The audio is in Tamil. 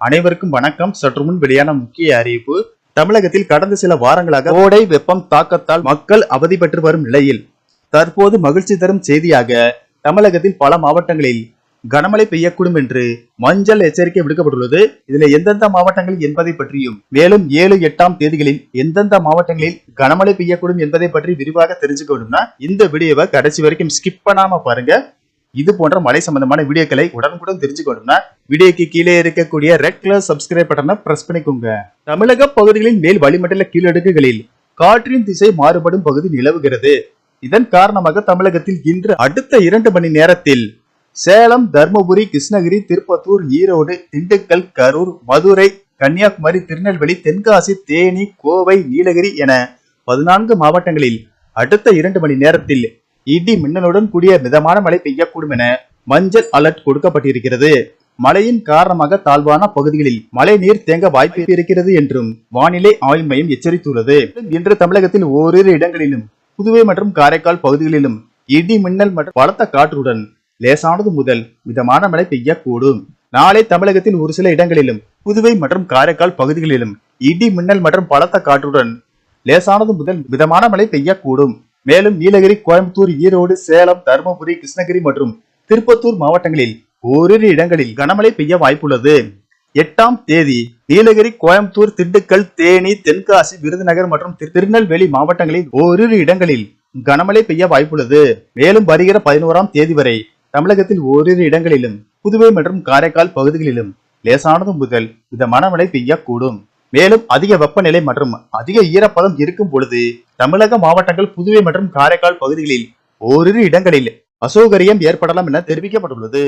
அனைவருக்கும் வணக்கம். சற்று முன் வெளியான முக்கிய அறிவிப்பு தமிழகத்தில் கடந்த சில வாரங்களாக கோடை வெப்பம் தாக்கத்தால் மக்கள் அவதி பெற்று வரும் நிலையில் தற்போது மகிழ்ச்சி தரும் செய்தியாக தமிழகத்தில் பல மாவட்டங்களில் கனமழை பெய்யக்கூடும் என்று மஞ்சள் எச்சரிக்கை விடுக்கப்பட்டுள்ளது. இதுல எந்தெந்த மாவட்டங்கள் என்பதை பற்றியும் மேலும் ஏழு எட்டாம் தேதிகளில் எந்தெந்த மாவட்டங்களில் கனமழை பெய்யக்கூடும் என்பதை பற்றி விரிவாக தெரிஞ்சுக்கணும்னா இந்த வீடியோவை கடைசி வரைக்கும் ஸ்கிப் பண்ணாம பாருங்க. இது போன்ற மலை சம்பந்தமான வீடியோக்களை உடனுக்குடன் தெரிஞ்சுக்கணும்னா வீடியோக்கு கீழே இருக்கக்கூடிய ரெட் கலர் சப்ஸ்கிரைப் பட்டனை பிரஸ் பண்ணிக்கோங்க. தமிழக பகுதிகளின் மேல் வளிமண்டல கீழடுக்குகளில் காற்றின் திசை மாறுபடும் பகுதி நிலவுகிறது. இதன் காரணமாக தமிழகத்தில் இன்று அடுத்த இரண்டு மணி நேரத்தில் சேலம் தர்மபுரி கிருஷ்ணகிரி திருப்பத்தூர் ஈரோடு திண்டுக்கல் கரூர் மதுரை கன்னியாகுமரி திருநெல்வேலி தென்காசி தேனி கோவை நீலகிரி என பதினான்கு மாவட்டங்களில் அடுத்த இரண்டு மணி நேரத்தில் இடி மின்னலுடன் கூடிய மிதமான மழை பெய்யக்கூடும் என மஞ்சள் அலர்ட் கொடுக்கப்பட்டிருக்கிறது. மழையின் காரணமாக தாழ்வான பகுதிகளில் மழை நீர் தேங்க வாய்ப்பு இருக்கிறது என்றும் வானிலை ஆய்வு மையம் எச்சரித்துள்ளது. இன்று தமிழகத்தில் ஓரிரு இடங்களிலும் புதுவை மற்றும் காரைக்கால் பகுதிகளிலும் இடி மின்னல் மற்றும் பலத்த காற்றுடன் லேசானது முதல் மிதமான மழை பெய்யக்கூடும். நாளை தமிழகத்தில் ஒரு சில இடங்களிலும் புதுவை மற்றும் காரைக்கால் பகுதிகளிலும் இடி மின்னல் மற்றும் பலத்த காற்றுடன் லேசானது முதல் மிதமான மழை பெய்யக்கூடும். மேலும் நீலகிரி கோயம்புத்தூர் ஈரோடு சேலம் தருமபுரி கிருஷ்ணகிரி மற்றும் திருப்பத்தூர் மாவட்டங்களில் ஓரிரு இடங்களில் கனமழை பெய்ய வாய்ப்புள்ளது. எட்டாம் தேதி நீலகிரி கோயம்புத்தூர் திண்டுக்கல் தேனி தென்காசி விருதுநகர் மற்றும் திரு- திருநெல்வேலி மாவட்டங்களில் ஓரிரு இடங்களில் கனமழை பெய்ய வாய்ப்புள்ளது. மேலும் வருகிற பதினோராம் தேதி வரை தமிழகத்தில் ஓரிரு இடங்களிலும் புதுவை மற்றும் காரைக்கால் பகுதிகளிலும் லேசானது முதல் மிதமான மழை பெய்யக்கூடும். மேலும் அதிக வெப்பநிலை மற்றும் அதிக ஈரப்பதம் இருக்கும் பொழுது தமிழக மாவட்டங்கள் புதுவை மற்றும் காரைக்கால் பகுதிகளில் ஓரிரு இடங்களில் அசௌகரியம் ஏற்படலாம் என தெரிவிக்கப்பட்டுள்ளது.